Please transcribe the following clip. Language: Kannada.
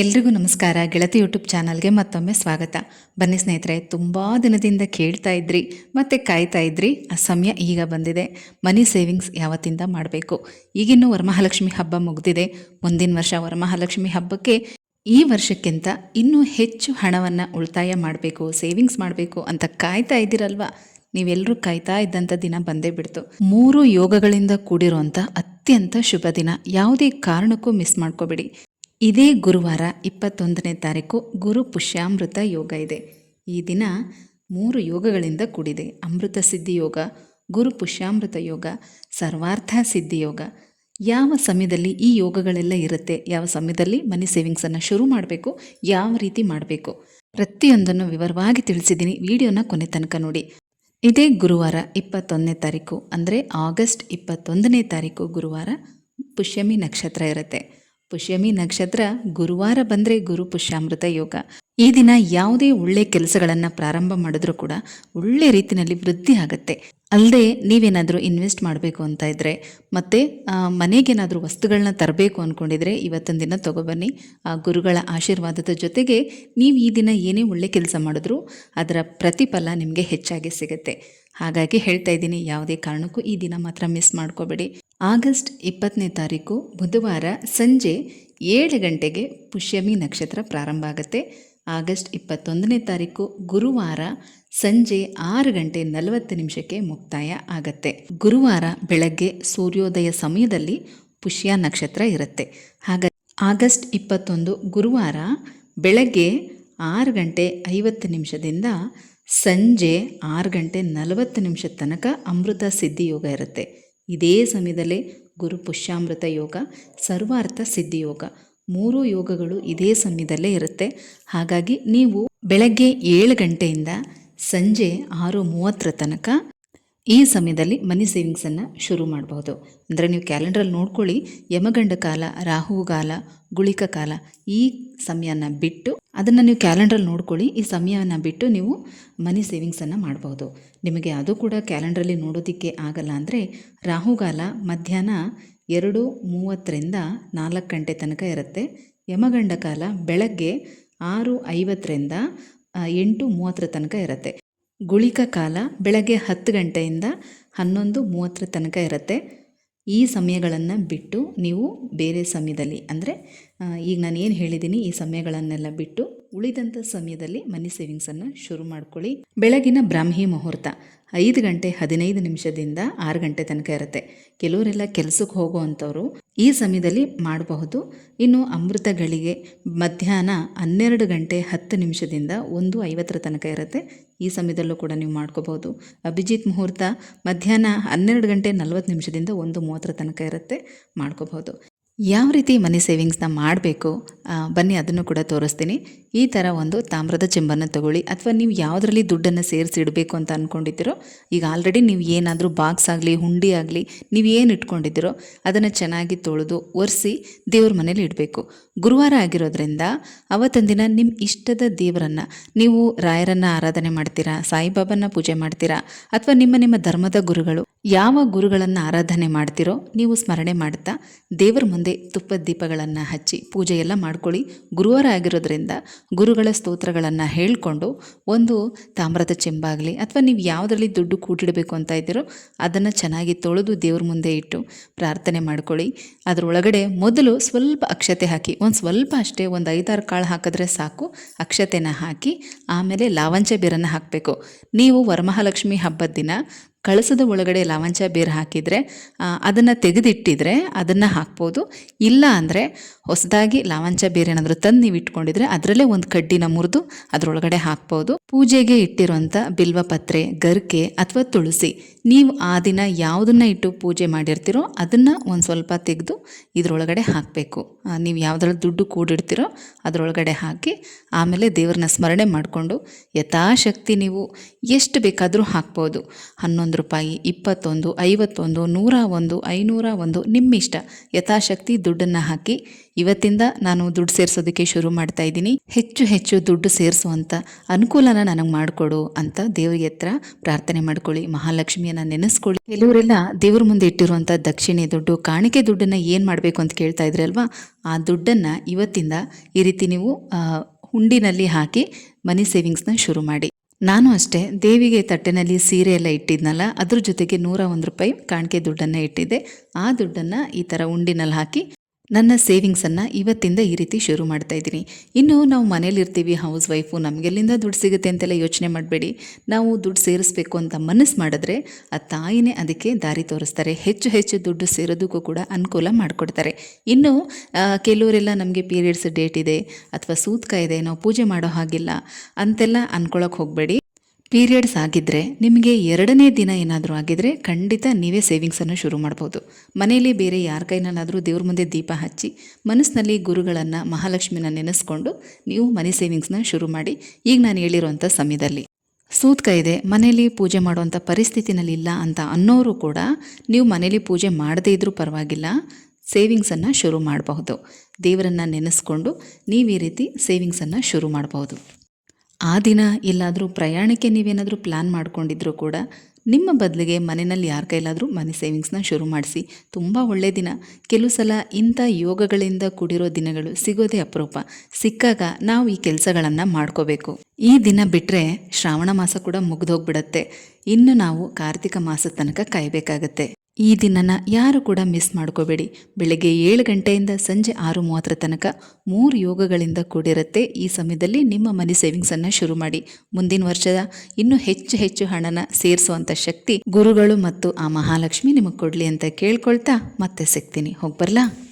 ಎಲ್ರಿಗೂ ನಮಸ್ಕಾರ. ಗೆಳತಿ ಯೂಟ್ಯೂಬ್ ಚಾನಲ್ಗೆ ಮತ್ತೊಮ್ಮೆ ಸ್ವಾಗತ. ಬನ್ನಿ ಸ್ನೇಹಿತರೆ, ತುಂಬ ದಿನದಿಂದ ಕೇಳ್ತಾ ಇದ್ರಿ, ಮತ್ತು ಕಾಯ್ತಾ ಇದ್ರಿ, ಆ ಸಮಯ ಈಗ ಬಂದಿದೆ. ಮನಿ ಸೇವಿಂಗ್ಸ್ ಯಾವತ್ತಿಂದ ಮಾಡಬೇಕು? ಈಗಿನ್ನೂ ವರಮಹಾಲಕ್ಷ್ಮಿ ಹಬ್ಬ ಮುಗಿದಿದೆ. ಒಂದಿನ ವರ್ಷ ವರಮಹಾಲಕ್ಷ್ಮಿ ಹಬ್ಬಕ್ಕೆ ಈ ವರ್ಷಕ್ಕಿಂತ ಇನ್ನೂ ಹೆಚ್ಚು ಹಣವನ್ನು ಉಳಿತಾಯ ಮಾಡಬೇಕು, ಸೇವಿಂಗ್ಸ್ ಮಾಡಬೇಕು ಅಂತ ಕಾಯ್ತಾ ಇದ್ದೀರಲ್ವಾ? ನೀವೆಲ್ಲರೂ ಕಾಯ್ತಾ ಇದ್ದಂಥ ದಿನ ಬಂದೇ ಬಿಡ್ತು. ಮೂರು ಯೋಗಗಳಿಂದ ಕೂಡಿರುವಂಥ ಅತ್ಯಂತ ಶುಭ ದಿನ. ಯಾವುದೇ ಕಾರಣಕ್ಕೂ ಮಿಸ್ ಮಾಡ್ಕೋಬೇಡಿ. ಇದೇ ಗುರುವಾರ ಇಪ್ಪತ್ತೊಂದನೇ ತಾರೀಕು ಗುರು ಪುಷ್ಯಾಮೃತ ಯೋಗ ಇದೆ. ಈ ದಿನ ಮೂರು ಯೋಗಗಳಿಂದ ಕೂಡಿದೆ. ಅಮೃತ ಸಿದ್ಧಿ ಯೋಗ, ಗುರು ಪುಷ್ಯಾಮೃತ ಯೋಗ, ಸರ್ವಾರ್ಥ ಸಿದ್ಧಿ ಯೋಗ. ಯಾವ ಸಮಯದಲ್ಲಿ ಈ ಯೋಗಗಳೆಲ್ಲ ಇರುತ್ತೆ, ಯಾವ ಸಮಯದಲ್ಲಿ ಮನಿ ಸೇವಿಂಗ್ಸನ್ನು ಶುರು ಮಾಡಬೇಕು, ಯಾವ ರೀತಿ ಮಾಡಬೇಕು? ಪ್ರತಿಯೊಂದನ್ನು ವಿವರವಾಗಿ ತಿಳಿಸಿದ್ದೀನಿ. ವಿಡಿಯೋನ ಕೊನೆ ತನಕ ನೋಡಿ. ಇದೇ ಗುರುವಾರ ಇಪ್ಪತ್ತೊಂದನೇ ತಾರೀಕು, ಅಂದರೆ ಆಗಸ್ಟ್ ಇಪ್ಪತ್ತೊಂದನೇ ತಾರೀಕು ಗುರುವಾರ ಪುಷ್ಯಮಿ ನಕ್ಷತ್ರ ಇರುತ್ತೆ. ಪುಷ್ಯಮಿ ನಕ್ಷತ್ರ ಗುರುವಾರ ಬಂದರೆ ಗುರು ಪುಷ್ಯಾಮೃತ ಯೋಗ. ಈ ದಿನ ಯಾವುದೇ ಒಳ್ಳೆ ಕೆಲಸಗಳನ್ನು ಪ್ರಾರಂಭ ಮಾಡಿದ್ರೂ ಕೂಡ ಒಳ್ಳೆ ರೀತಿಯಲ್ಲಿ ವೃದ್ಧಿ ಆಗುತ್ತೆ. ಅಲ್ಲದೆ ನೀವೇನಾದರೂ ಇನ್ವೆಸ್ಟ್ ಮಾಡಬೇಕು ಅಂತ ಇದ್ದರೆ ಮತ್ತು ಮನೆಗೇನಾದರೂ ವಸ್ತುಗಳನ್ನ ತರಬೇಕು ಅಂದ್ಕೊಂಡಿದ್ರೆ ಇವತ್ತೊಂದು ದಿನ ತೊಗೊಬನ್ನಿ. ಆ, ಗುರುಗಳ ಆಶೀರ್ವಾದದ ಜೊತೆಗೆ ನೀವು ಈ ದಿನ ಏನೇ ಒಳ್ಳೆ ಕೆಲಸ ಮಾಡಿದ್ರೂ ಅದರ ಪ್ರತಿಫಲ ನಿಮಗೆ ಹೆಚ್ಚಾಗಿ ಸಿಗುತ್ತೆ. ಹಾಗಾಗಿ ಹೇಳ್ತಾ ಇದ್ದೀನಿ, ಯಾವುದೇ ಕಾರಣಕ್ಕೂ ಈ ದಿನ ಮಾತ್ರ ಮಿಸ್ ಮಾಡ್ಕೋಬೇಡಿ. ಆಗಸ್ಟ್ ಇಪ್ಪತ್ತನೇ ತಾರೀಕು ಬುಧವಾರ ಸಂಜೆ ಏಳು ಗಂಟೆಗೆ ಪುಷ್ಯಮಿ ನಕ್ಷತ್ರ ಪ್ರಾರಂಭ ಆಗುತ್ತೆ. ಆಗಸ್ಟ್ ಇಪ್ಪತ್ತೊಂದನೇ ತಾರೀಕು ಗುರುವಾರ ಸಂಜೆ ಆರು ಗಂಟೆ ನಲವತ್ತು ನಿಮಿಷಕ್ಕೆ ಮುಕ್ತಾಯ ಆಗತ್ತೆ. ಗುರುವಾರ ಬೆಳಗ್ಗೆ ಸೂರ್ಯೋದಯ ಸಮಯದಲ್ಲಿ ಪುಷ್ಯ ನಕ್ಷತ್ರ ಇರುತ್ತೆ. ಹಾಗ, ಆಗಸ್ಟ್ ಇಪ್ಪತ್ತೊಂದು ಗುರುವಾರ ಬೆಳಗ್ಗೆ ಆರು ಗಂಟೆ ಐವತ್ತು ನಿಮಿಷದಿಂದ ಸಂಜೆ ಆರು ಗಂಟೆ ನಲವತ್ತು ನಿಮಿಷ ತನಕ ಅಮೃತ ಸಿದ್ಧಿ ಯೋಗ ಇರುತ್ತೆ. ಇದೇ ಸಮಯದಲ್ಲಿ ಗುರು ಪುಷ್ಯಾಮೃತ ಯೋಗ, ಸರ್ವಾರ್ಥ ಸಿದ್ಧಿ ಯೋಗ ಮೂರು ಯೋಗಗಳು ಇದೇ ಸಮಯದಲ್ಲೇ ಇರುತ್ತೆ. ಹಾಗಾಗಿ ನೀವು ಬೆಳಗ್ಗೆ ಏಳು ಗಂಟೆಯಿಂದ ಸಂಜೆ ಆರು ಮೂವತ್ತರ ತನಕ ಈ ಸಮಯದಲ್ಲಿ ಮನಿ ಸೇವಿಂಗ್ಸನ್ನು ಶುರು ಮಾಡಬಹುದು. ಅಂದರೆ ನೀವು ಕ್ಯಾಲೆಂಡ್ರಲ್ಲಿ ನೋಡ್ಕೊಳ್ಳಿ, ಯಮಗಂಡ ಕಾಲ, ರಾಹುಗಾಲ, ಗುಳಿಕ ಕಾಲ ಈ ಸಮಯನ ಬಿಟ್ಟು ಅದನ್ನು ನೀವು ಕ್ಯಾಲೆಂಡ್ರಲ್ಲಿ ನೋಡ್ಕೊಳ್ಳಿ, ಈ ಸಮಯನ ಬಿಟ್ಟು ನೀವು ಮನಿ ಸೇವಿಂಗ್ಸನ್ನು ಮಾಡಬಹುದು. ನಿಮಗೆ ಅದು ಕೂಡ ಕ್ಯಾಲೆಂಡ್ರಲ್ಲಿ ನೋಡೋದಕ್ಕೆ ಆಗಲ್ಲ ಅಂದರೆ ರಾಹುಗಾಲ, ಮಧ್ಯಾಹ್ನ ಎರಡು ಮೂವತ್ತರಿಂದ ನಾಲ್ಕು ಗಂಟೆ ತನಕ ಇರುತ್ತೆ. ಯಮಗಂಡ ಕಾಲ ಬೆಳಗ್ಗೆ ಆರು ಐವತ್ತರಿಂದ ಎಂಟು ಮೂವತ್ತರ ತನಕ ಇರುತ್ತೆ. ಗುಳಿಕ ಕಾಲ ಬೆಳಗ್ಗೆ ಹತ್ತು ಗಂಟೆಯಿಂದ ಹನ್ನೊಂದು ಮೂವತ್ತರ ತನಕ ಇರುತ್ತೆ. ಈ ಸಮಯಗಳನ್ನು ಬಿಟ್ಟು ನೀವು ಬೇರೆ ಸಮಯದಲ್ಲಿ, ಅಂದರೆ ಈಗ ನಾನು ಏನು ಹೇಳಿದ್ದೀನಿ, ಈ ಸಮಯಗಳನ್ನೆಲ್ಲ ಬಿಟ್ಟು ಉಳಿದಂಥ ಸಮಯದಲ್ಲಿ ಮನಿ ಸೇವಿಂಗ್ಸನ್ನು ಶುರು ಮಾಡ್ಕೊಳ್ಳಿ. ಬೆಳಗಿನ ಬ್ರಾಹ್ಮಿ ಮುಹೂರ್ತ ಐದು ಗಂಟೆ ಹದಿನೈದು ನಿಮಿಷದಿಂದ ಆರು ಗಂಟೆ ತನಕ ಇರುತ್ತೆ. ಕೆಲವರೆಲ್ಲ ಕೆಲಸಕ್ಕೆ ಹೋಗುವಂಥವ್ರು ಈ ಸಮಯದಲ್ಲಿ ಮಾಡಬಹುದು. ಇನ್ನು ಅಮೃತಗಳಿಗೆ ಮಧ್ಯಾಹ್ನ ಹನ್ನೆರಡು ಗಂಟೆ ಹತ್ತು ನಿಮಿಷದಿಂದ ಒಂದು ಐವತ್ತರ ತನಕ ಇರುತ್ತೆ. ಈ ಸಮಯದಲ್ಲೂ ಕೂಡ ನೀವು ಮಾಡ್ಕೋಬಹುದು. ಅಭಿಜಿತ್ ಮುಹೂರ್ತ ಮಧ್ಯಾಹ್ನ ಹನ್ನೆರಡು ಗಂಟೆ ನಲ್ವತ್ತು ನಿಮಿಷದಿಂದ ಒಂದು ಮೂವತ್ತರ ತನಕ ಇರುತ್ತೆ. ಮಾಡ್ಕೋಬಹುದು. ಯಾವ ರೀತಿ ಮನಿ ಸೇವಿಂಗ್ಸ್ನ ಮಾಡಬೇಕು ಬನ್ನಿ ಅದನ್ನು ಕೂಡ ತೋರಿಸ್ತೀನಿ. ಈ ಥರ ಒಂದು ತಾಮ್ರದ ಚೆಂಬನ್ನು ತಗೊಳ್ಳಿ. ಅಥವಾ ನೀವು ಯಾವುದರಲ್ಲಿ ದುಡ್ಡನ್ನು ಸೇರಿಸಿ ಇಡಬೇಕು ಅಂತ ಅಂದ್ಕೊಂಡಿದ್ದೀರೋ ಈಗ ಆಲ್ರೆಡಿ ನೀವು ಏನಾದರೂ ಬಾಕ್ಸ್ ಆಗಲಿ, ಹುಂಡಿ ಆಗಲಿ, ನೀವು ಏನು ಇಟ್ಕೊಂಡಿದ್ದೀರೋ, ಅದನ್ನು ಚೆನ್ನಾಗಿ ತೊಳೆದು ಒರೆಸಿ ದೇವ್ರ ಮನೇಲಿ ಇಡಬೇಕು. ಗುರುವಾರ ಆಗಿರೋದ್ರಿಂದ ಅವತ್ತೊಂದಿನ ದಿನ ನಿಮ್ಮ ಇಷ್ಟದ ದೇವರನ್ನು, ನೀವು ರಾಯರನ್ನು ಆರಾಧನೆ ಮಾಡ್ತೀರಾ, ಸಾಯಿಬಾಬನ್ನ ಪೂಜೆ ಮಾಡ್ತೀರಾ, ಅಥವಾ ನಿಮ್ಮ ನಿಮ್ಮ ಧರ್ಮದ ಗುರುಗಳು, ಯಾವ ಗುರುಗಳನ್ನು ಆರಾಧನೆ ಮಾಡ್ತೀರೋ, ನೀವು ಸ್ಮರಣೆ ಮಾಡ್ತಾ ದೇವರ ಮುಂದೆ ತುಪ್ಪದ ದೀಪಗಳನ್ನು ಹಚ್ಚಿ ಪೂಜೆಯೆಲ್ಲ ಮಾಡ್ಕೊಳ್ಳಿ. ಗುರುವಾರ ಆಗಿರೋದ್ರಿಂದ ಗುರುಗಳ ಸ್ತೋತ್ರಗಳನ್ನು ಹೇಳಿಕೊಂಡು ಒಂದು ತಾಮ್ರದ ಚೆಂಬಾಗಲಿ ಅಥವಾ ನೀವು ಯಾವುದರಲ್ಲಿ ದುಡ್ಡು ಕೂಡಿಡಬೇಕು ಅಂತ ಇದ್ದೀರೋ ಅದನ್ನು ಚೆನ್ನಾಗಿ ತೊಳೆದು ದೇವ್ರ ಮುಂದೆ ಇಟ್ಟು ಪ್ರಾರ್ಥನೆ ಮಾಡ್ಕೊಳ್ಳಿ. ಅದರೊಳಗಡೆ ಮೊದಲು ಸ್ವಲ್ಪ ಅಕ್ಷತೆ ಹಾಕಿ, ಒಂದು ಸ್ವಲ್ಪ ಅಷ್ಟೇ ಒಂದು ಐದಾರು ಕಾಳು ಹಾಕಿದ್ರೆ ಸಾಕು. ಅಕ್ಷತೆನ ಹಾಕಿ ಆಮೇಲೆ ಲಾವಂಚ ಬೇರನ್ನು ಹಾಕಬೇಕು. ನೀವು ವರಮಹಾಲಕ್ಷ್ಮಿ ಹಬ್ಬದ ದಿನ ಕಳಸದ ಒಳಗಡೆ ಲವಂಚ ಬೇರು ಹಾಕಿದರೆ ಅದನ್ನು ತೆಗೆದಿಟ್ಟಿದ್ರೆ ಅದನ್ನು ಹಾಕ್ಬೋದು. ಇಲ್ಲ ಅಂದರೆ ಹೊಸದಾಗಿ ಲವಂಚ ಬೇರೆ ಏನಾದರೂ ತಂದು ನೀವು ಇಟ್ಕೊಂಡಿದ್ರೆ ಅದರಲ್ಲೇ ಒಂದು ಕಡ್ಡಿನ ಮುರಿದು ಅದರೊಳಗಡೆ ಹಾಕ್ಬೋದು. ಪೂಜೆಗೆ ಇಟ್ಟಿರುವಂಥ ಬಿಲ್ವಪತ್ರೆ ಗರ್ಕೆ ಅಥವಾ ತುಳಸಿ, ನೀವು ಆ ದಿನ ಯಾವುದನ್ನು ಇಟ್ಟು ಪೂಜೆ ಮಾಡಿರ್ತೀರೋ ಅದನ್ನು ಒಂದು ಸ್ವಲ್ಪ ತೆಗೆದು ಇದರೊಳಗಡೆ ಹಾಕಬೇಕು. ನೀವು ಯಾವುದ್ರಲ್ಲಿ ದುಡ್ಡು ಕೂಡಿಡ್ತೀರೋ ಅದರೊಳಗಡೆ ಹಾಕಿ ಆಮೇಲೆ ದೇವ್ರನ್ನ ಸ್ಮರಣೆ ಮಾಡಿಕೊಂಡು ಯಥಾಶಕ್ತಿ ನೀವು ಎಷ್ಟು ಬೇಕಾದರೂ ಹಾಕ್ಬೋದು. ಹನ್ನೊಂದು ಒಂದು ರೂಪಾಯಿ, ಇಪ್ಪತ್ತೊಂದು, ಐವತ್ತೊಂದು ನೂರ ಒಂದು ಐನೂರ ಒಂದು ನಿಮ್ಮಿಷ್ಟ. ಯಥಾಶಕ್ತಿ ದುಡ್ಡನ್ನು ಹಾಕಿ. ಇವತ್ತಿಂದ ನಾನು ದುಡ್ಡು ಸೇರಿಸೋದಕ್ಕೆ ಶುರು ಮಾಡ್ತಾ ಇದ್ದೀನಿ. ಹೆಚ್ಚು ಹೆಚ್ಚು ದುಡ್ಡು ಸೇರಿಸುವಂಥ ಅನುಕೂಲನ ನನಗೆ ಮಾಡಿಕೊಡು ಅಂತ ದೇವರಿಗೆ ಹತ್ರ ಪ್ರಾರ್ಥನೆ ಮಾಡ್ಕೊಳ್ಳಿ. ಮಹಾಲಕ್ಷ್ಮಿಯನ್ನ ನೆನೆಸ್ಕೊಳ್ಳಿ. ಕೆಲವರೆಲ್ಲ ದೇವ್ರ ಮುಂದೆ ಇಟ್ಟಿರುವಂಥ ದಕ್ಷಿಣೆ ದುಡ್ಡು, ಕಾಣಿಕೆ ದುಡ್ಡನ್ನು ಏನು ಮಾಡಬೇಕು ಅಂತ ಕೇಳ್ತಾ ಇದ್ರಿ ಅಲ್ವಾ? ಆ ದುಡ್ಡನ್ನು ಇವತ್ತಿಂದ ಈ ರೀತಿ ನೀವು ಹುಂಡಿನಲ್ಲಿ ಹಾಕಿ ಮನಿ ಸೇವಿಂಗ್ಸ್ನ ಶುರು ಮಾಡಿ. ನಾನು ಅಷ್ಟೇ ದೇವಿಗೆ ತಟ್ಟೆನಲ್ಲಿ ಸೀರೆ ಎಲ್ಲ ಇಟ್ಟಿದ್ನಲ್ಲ, ಅದ್ರ ಜೊತೆಗೆ ನೂರ ಒಂದು ರೂಪಾಯಿ ಕಾಣಿಕೆ ದುಡ್ಡನ್ನು ಇಟ್ಟಿದ್ದೆ. ಆ ದುಡ್ಡನ್ನು ಈ ಥರ ಉಂಡಿನಲ್ಲಿ ಹಾಕಿ ನನ್ನ ಸೇವಿಂಗ್ಸನ್ನು ಇವತ್ತಿಂದ ಈ ರೀತಿ ಶುರು ಮಾಡ್ತಾ ಇದ್ದೀನಿ. ಇನ್ನು ನಾವು ಮನೇಲಿರ್ತೀವಿ ಹೌಸ್ ವೈಫು ನಮಗೆಲ್ಲಿಂದ ದುಡ್ಡು ಸಿಗುತ್ತೆ ಅಂತೆಲ್ಲ ಯೋಚನೆ ಮಾಡಬೇಡಿ. ನಾವು ದುಡ್ಡು ಸೇರಿಸ್ಬೇಕು ಅಂತ ಮನಸ್ಸು ಮಾಡಿದ್ರೆ ಆ ತಾಯಿನೇ ಅದಕ್ಕೆ ದಾರಿ ತೋರಿಸ್ತಾರೆ. ಹೆಚ್ಚು ಹೆಚ್ಚು ದುಡ್ಡು ಸೇರೋದಕ್ಕೂ ಕೂಡ ಅನುಕೂಲ ಮಾಡಿಕೊಡ್ತಾರೆ. ಇನ್ನು ಕೆಲವರೆಲ್ಲ ನಮಗೆ ಪೀರಿಯಡ್ಸ್ ಡೇಟ್ ಇದೆ, ಅಥವಾ ಸೂತ್ಕ ಇದೆ, ನಾವು ಪೂಜೆ ಮಾಡೋ ಹಾಗಿಲ್ಲ ಅಂತೆಲ್ಲ ಅನ್ಕೊಳಕ್ಕೆ ಹೋಗಬೇಡಿ. ಪೀರಿಯಡ್ಸ್ ಆಗಿದ್ದರೆ ನಿಮಗೆ ಎರಡನೇ ದಿನ ಏನಾದರೂ ಆಗಿದ್ದರೆ ಖಂಡಿತ ನೀವೇ ಸೇವಿಂಗ್ಸನ್ನು ಶುರು ಮಾಡ್ಬೋದು. ಮನೆಯಲ್ಲಿ ಬೇರೆ ಯಾರ ಕೈನಲ್ಲಾದರೂ ದೇವ್ರ ಮುಂದೆ ದೀಪ ಹಚ್ಚಿ ಮನಸ್ಸಿನಲ್ಲಿ ಗುರುಗಳನ್ನು, ಮಹಾಲಕ್ಷ್ಮಿನ ನೆನೆಸ್ಕೊಂಡು ನೀವು ಮನಿ ಸೇವಿಂಗ್ಸ್ನ ಶುರು ಮಾಡಿ. ಈಗ ನಾನು ಹೇಳಿರೋವಂಥ ಸಮಯದಲ್ಲಿ ಸೂತ್ಕ ಇದೆ, ಮನೆಯಲ್ಲಿ ಪೂಜೆ ಮಾಡುವಂಥ ಪರಿಸ್ಥಿತಿನಲ್ಲಿ ಇಲ್ಲ ಅಂತ ಅನ್ನೋರು ಕೂಡ ನೀವು ಮನೇಲಿ ಪೂಜೆ ಮಾಡದೇ ಇದ್ರೂ ಪರವಾಗಿಲ್ಲ ಸೇವಿಂಗ್ಸನ್ನು ಶುರು ಮಾಡಬಹುದು. ದೇವರನ್ನು ನೆನೆಸ್ಕೊಂಡು ನೀವು ಈ ರೀತಿ ಸೇವಿಂಗ್ಸನ್ನು ಶುರು ಮಾಡಬಹುದು. ಆ ದಿನ ಎಲ್ಲಾದರೂ ಪ್ರಯಾಣಕ್ಕೆ ನೀವೇನಾದರೂ ಪ್ಲ್ಯಾನ್ ಮಾಡ್ಕೊಂಡಿದ್ರೂ ಕೂಡ ನಿಮ್ಮ ಬದಲಿಗೆ ಮನೆಯಲ್ಲಿ ಯಾರ ಕೈಲಾದರೂ ಮನಿ ಸೇವಿಂಗ್ಸ್ನ ಶುರು ಮಾಡಿಸಿ. ತುಂಬ ಒಳ್ಳೆಯ ದಿನ. ಕೆಲವು ಸಲ ಇಂಥ ಯೋಗಗಳಿಂದ ಕೂಡಿರೋ ದಿನಗಳು ಸಿಗೋದೇ ಅಪರೂಪ. ಸಿಕ್ಕಾಗ ನಾವು ಈ ಕೆಲಸಗಳನ್ನು ಮಾಡ್ಕೋಬೇಕು. ಈ ದಿನ ಬಿಟ್ಟರೆ ಶ್ರಾವಣ ಮಾಸ ಕೂಡ ಮುಗಿದೋಗ್ಬಿಡತ್ತೆ ಇನ್ನು ನಾವು ಕಾರ್ತಿಕ ಮಾಸದ ತನಕ ಕಾಯಬೇಕಾಗತ್ತೆ. ಈ ದಿನನ ಯಾರು ಕೂಡ ಮಿಸ್ ಮಾಡ್ಕೋಬೇಡಿ. ಬೆಳಗ್ಗೆ ಏಳು ಗಂಟೆಯಿಂದ ಸಂಜೆ ಆರು ಮೂವತ್ತರ ತನಕ ಮೂರು ಯೋಗಗಳಿಂದ ಕೂಡಿರುತ್ತೆ. ಈ ಸಮಯದಲ್ಲಿ ನಿಮ್ಮ ಮನಿ ಸೇವಿಂಗ್ಸನ್ನು ಶುರು ಮಾಡಿ. ಮುಂದಿನ ವರ್ಷದ ಇನ್ನೂ ಹೆಚ್ಚು ಹೆಚ್ಚು ಹಣನ ಸೇರಿಸುವಂಥ ಶಕ್ತಿ ಗುರುಗಳು ಮತ್ತು ಆ ಮಹಾಲಕ್ಷ್ಮಿ ನಿಮಗೆ ಕೊಡಲಿ ಅಂತ ಕೇಳ್ಕೊಳ್ತಾ ಮತ್ತೆ ಸಿಗ್ತೀನಿ. ಹೋಗ್ಬರ್ಲಾ?